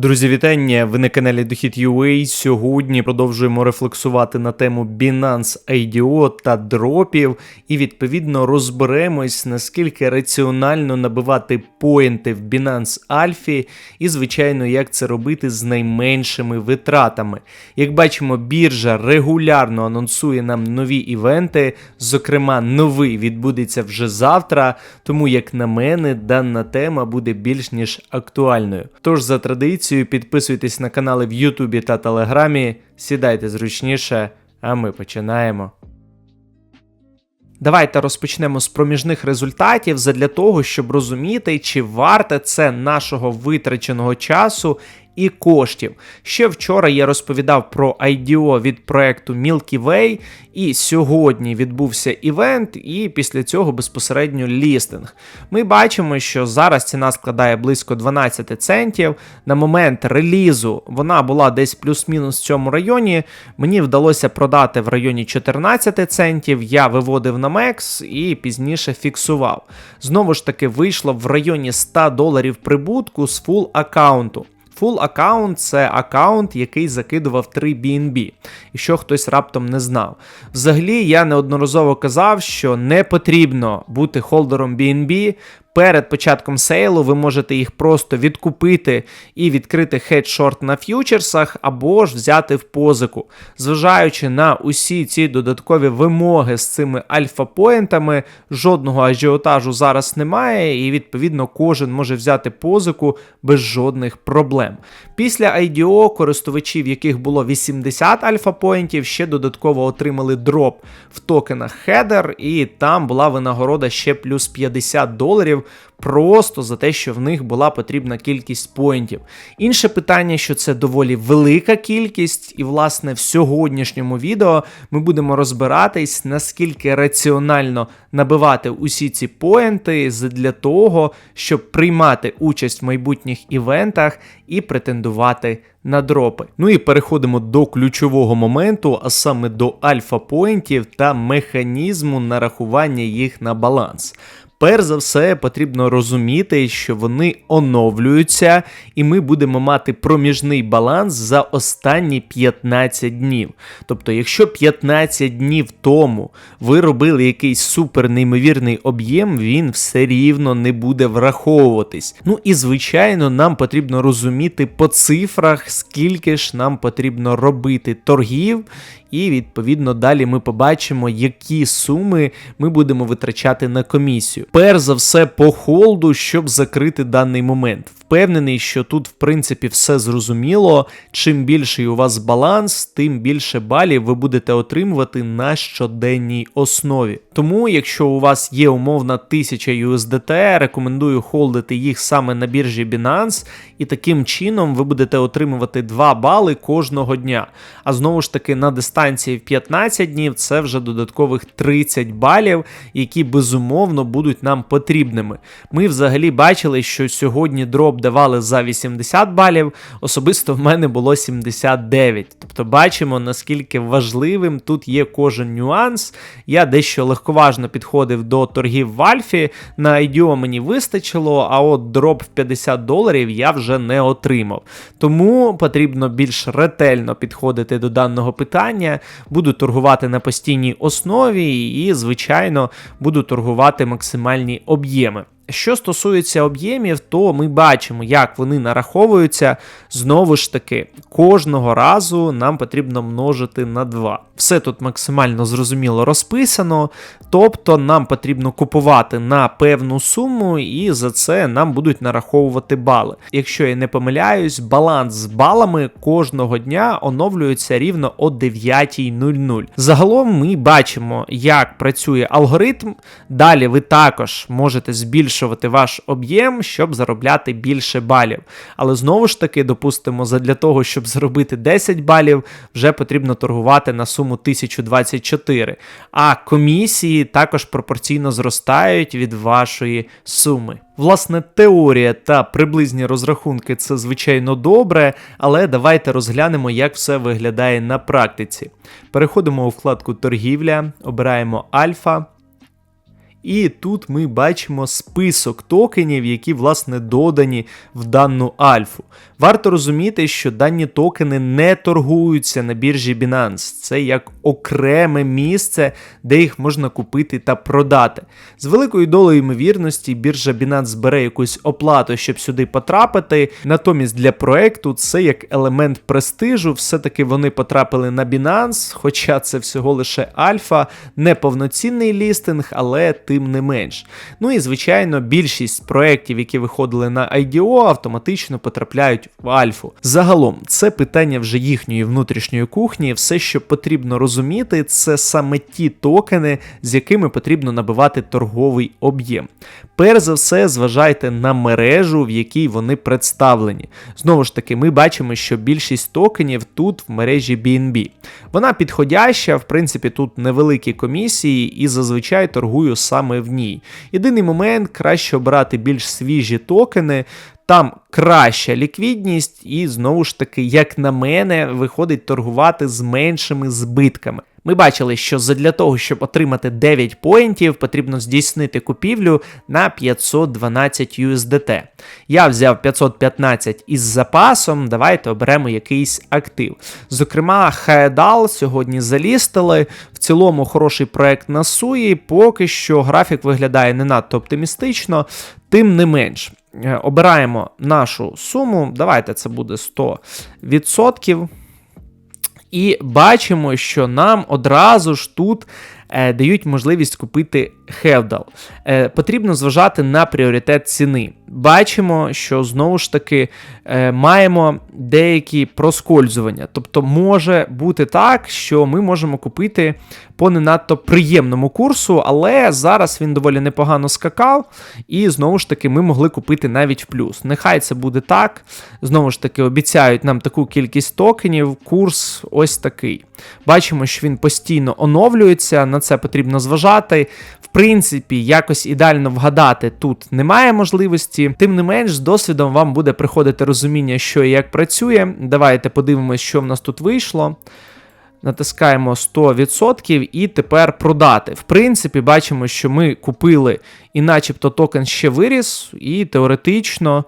Друзі, вітання! Ви на каналі Дохід UA. Сьогодні продовжуємо рефлексувати на тему Binance IDO та дропів, і відповідно розберемось, наскільки раціонально набивати поінти в Binance Alpha і, звичайно, як це робити з найменшими витратами. Як бачимо, біржа регулярно анонсує нам нові івенти. Зокрема, новий відбудеться вже завтра. Тому, як на мене, дана тема буде більш ніж актуальною. Тож за традицією підписуйтесь на канали в Ютубі та Телеграмі, сідайте зручніше, а ми починаємо. Давайте розпочнемо з проміжних результатів задля того, щоб розуміти, чи варте це нашого витраченого часу і коштів. Ще вчора я розповідав про IDO від проекту Milky Way, і сьогодні відбувся івент, і після цього безпосередньо лістинг. Ми бачимо, що зараз ціна складає близько 12 центів. На момент релізу вона була десь плюс-мінус в цьому районі. Мені вдалося продати в районі 14 центів. Я виводив на Мекс і пізніше фіксував. Знову ж таки, вийшло в районі 100 доларів прибутку з фул аккаунту. Full аккаунт це аккаунт, який закидував 3 BNB, і що хтось раптом не знав. Взагалі, я неодноразово казав, що не потрібно бути холдером BNB, Перед початком сейлу ви можете їх просто відкупити і відкрити хедшорт на ф'ючерсах, або ж взяти в позику. Зважаючи на усі ці додаткові вимоги з цими альфа-поінтами, жодного ажіотажу зараз немає, і відповідно кожен може взяти позику без жодних проблем. Після IDO користувачів, яких було 80 альфа-поінтів, ще додатково отримали дроп в токенах Header, і там була винагорода ще плюс 50 доларів просто за те, що в них була потрібна кількість поінтів. Інше питання, що це доволі велика кількість, і, власне, в сьогоднішньому відео ми будемо розбиратись, наскільки раціонально набивати усі ці поінти для того, щоб приймати участь в майбутніх івентах і претендувати на дропи. Ну і переходимо до ключового моменту, а саме до альфа-поінтів та механізму нарахування їх на баланс. Перш за все, потрібно розуміти, що вони оновлюються, і ми будемо мати проміжний баланс за останні 15 днів. Тобто, якщо 15 днів тому ви робили якийсь супер неймовірний об'єм, він все рівно не буде враховуватись. Ну і звичайно, нам потрібно розуміти по цифрах, скільки ж нам потрібно робити торгів і відповідно далі ми побачимо, які суми ми будемо витрачати на комісію. Перш за все, по холду, щоб закрити даний момент. Впевнений, що тут, в принципі, все зрозуміло. Чим більший у вас баланс, тим більше балів ви будете отримувати на щоденній основі. Тому, якщо у вас є умовна 1000 USDT, рекомендую холдити їх саме на біржі Binance, і таким чином ви будете отримувати 2 бали кожного дня. А знову ж таки, на дистанції в 15 днів це вже додаткових 30 балів, які безумовно будуть нам потрібними. Ми взагалі бачили, що сьогодні дроп давали за 80 балів, особисто в мене було 79. Тобто бачимо, наскільки важливим тут є кожен нюанс. Я дещо легковажно підходив до торгів в Альфі, на IDO мені вистачило, а от дроп в 50 доларів я вже не отримав. Тому потрібно більш ретельно підходити до даного питання. Буду торгувати на постійній основі і, звичайно, буду торгувати максимальні об'єми. Що стосується об'ємів, то ми бачимо, як вони нараховуються. Знову ж таки, кожного разу нам потрібно множити на 2. Все тут максимально зрозуміло розписано, тобто нам потрібно купувати на певну суму, і за це нам будуть нараховувати бали. Якщо я не помиляюсь, баланс з балами кожного дня оновлюється рівно о 9.00. Загалом ми бачимо, як працює алгоритм. Далі ви також можете збільшувати збільшувати ваш об'єм, щоб заробляти більше балів. Але знову ж таки, допустимо, для того, щоб заробити 10 балів, вже потрібно торгувати на суму 1024. А комісії також пропорційно зростають від вашої суми. Власне, теорія та приблизні розрахунки це звичайно добре, але давайте розглянемо, як все виглядає на практиці. Переходимо у вкладку торгівля, обираємо альфа. І тут ми бачимо список токенів, які власне додані в дану альфу. Варто розуміти, що дані токени не торгуються на біржі Binance. Це як окреме місце, де їх можна купити та продати. З великою долею ймовірності біржа Binance збере якусь оплату, щоб сюди потрапити. Натомість для проекту це як елемент престижу. Все-таки вони потрапили на Binance, хоча це всього лише альфа, не повноцінний лістинг, але тим не менш. Ну і звичайно, більшість проєктів, які виходили на IDO, автоматично потрапляють альфу. Загалом, це питання вже їхньої внутрішньої кухні. Все, що потрібно розуміти, це саме ті токени, з якими потрібно набивати торговий об'єм. Перш за все, зважайте на мережу, в якій вони представлені. Знову ж таки, ми бачимо, що більшість токенів тут в мережі BNB. Вона підходяща, в принципі, тут невеликі комісії і зазвичай торгую саме в ній. Єдиний момент краще обрати більш свіжі токени. Там краща ліквідність, і знову ж таки, як на мене, виходить торгувати з меншими збитками. Ми бачили, що для того, щоб отримати 9 поінтів, потрібно здійснити купівлю на 512 USDT. Я взяв 515 із запасом, давайте оберемо якийсь актив. Зокрема, Хаедал сьогодні залістили. В цілому хороший проект на суї, поки що графік виглядає не надто оптимістично, тим не менш. Е, обираємо нашу суму. Давайте це буде 100%. І бачимо, що нам одразу ж тут дають можливість купити Хевдал. Е, Потрібно зважати на пріоритет ціни. Бачимо, що знову ж таки е, маємо деякі проскользування. Тобто може бути так, що ми можемо купити по не надто приємному курсу, але зараз він доволі непогано скакав, і знову ж таки ми могли купити навіть в плюс. Нехай це буде так. Знову ж таки, обіцяють нам таку кількість токенів, курс ось такий. Бачимо, що він постійно оновлюється, на це потрібно зважати. В принципі, якось ідеально вгадати тут немає можливості. Тим не менш, з досвідом вам буде приходити розуміння, що і як працює. Давайте подивимось, що в нас тут вийшло. Натискаємо 100% і тепер продати. В принципі, бачимо, що ми купили і начебто токен ще виріс, і теоретично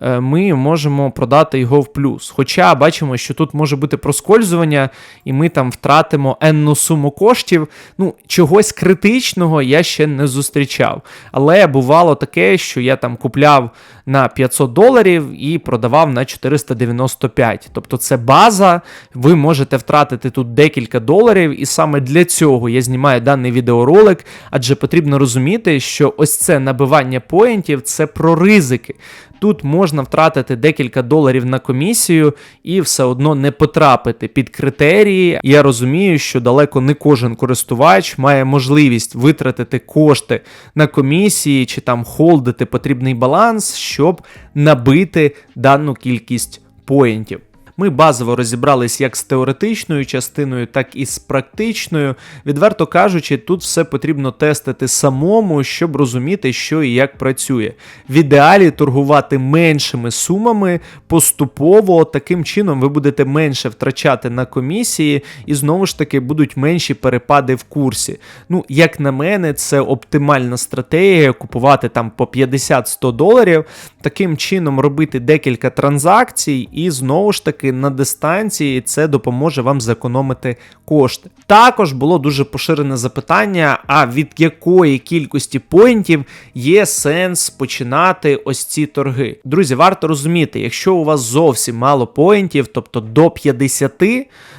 ми можемо продати його в плюс. Хоча бачимо, що тут може бути проскользування, і ми там втратимо енну суму коштів. Ну, чогось критичного я ще не зустрічав. Але бувало таке, що я там купляв на 500 доларів і продавав на 495. Тобто це база, ви можете втратити тут декілька доларів, і саме для цього я знімаю даний відеоролик, адже потрібно розуміти, що ось це набивання поінтів це про ризики. Тут можна втратити декілька доларів на комісію і все одно не потрапити під критерії. Я розумію, що далеко не кожен користувач має можливість витратити кошти на комісії чи там холдити потрібний баланс, щоб набити дану кількість поінтів. Ми базово розібрались як з теоретичною частиною, так і з практичною. Відверто кажучи, тут все потрібно тестити самому, щоб розуміти, що і як працює. В ідеалі торгувати меншими сумами поступово, таким чином ви будете менше втрачати на комісії, і знову ж таки будуть менші перепади в курсі. Ну, як на мене, це оптимальна стратегія купувати там по 50-100 доларів, таким чином робити декілька транзакцій, і знову ж таки на дистанції це допоможе вам зекономити кошти. Також було дуже поширене запитання: а від якої кількості поінтів є сенс починати ось ці торги? Друзі, варто розуміти, якщо у вас зовсім мало поінтів, тобто до 50,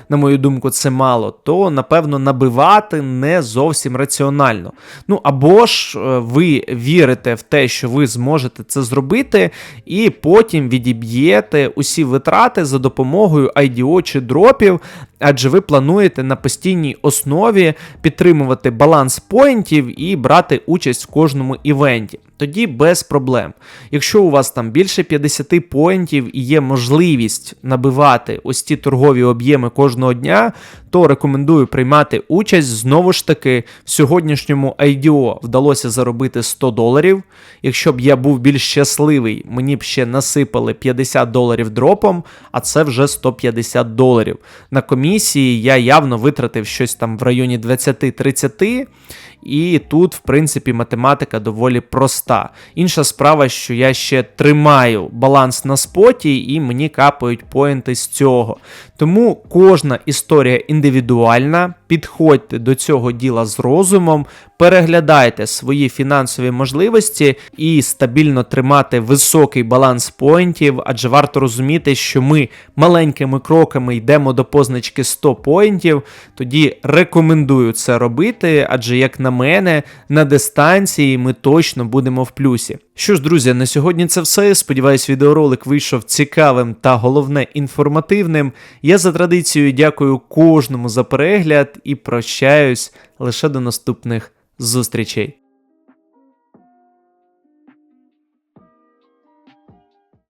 на мою думку, це мало, то напевно набивати не зовсім раціонально. Ну або ж е, ви вірите в те, що ви зможете це зробити, і потім відіб'єте усі витрати за допомогою IDO чи дропів, адже ви плануєте на постійній основі підтримувати баланс поінтів і брати участь в кожному івенті. Тоді без проблем. Якщо у вас там більше 50 поінтів і є можливість набивати ось ті торгові об'єми кожного дня, то рекомендую приймати участь. Знову ж таки, в сьогоднішньому IDO вдалося заробити 100 доларів. Якщо б я був більш щасливий, мені б ще насипали 50 доларів дропом, а це вже 150 доларів. На комісії я явно витратив щось там в районі 20-30. І тут, в принципі, математика доволі проста. Інша справа, що я ще тримаю баланс на споті, і мені капають поінти з цього. Тому кожна історія індивідуальна. Підходьте до цього діла з розумом, переглядайте свої фінансові можливості і стабільно тримати високий баланс поінтів, адже варто розуміти, що ми маленькими кроками йдемо до позначки 100 поінтів. Тоді рекомендую це робити, адже, як на мене, на дистанції ми точно будемо в плюсі. Що ж, друзі, на сьогодні це все. Сподіваюсь, відеоролик вийшов цікавим та головне інформативним. Я за традицією дякую кожному за перегляд і прощаюсь лише до наступних зустрічей.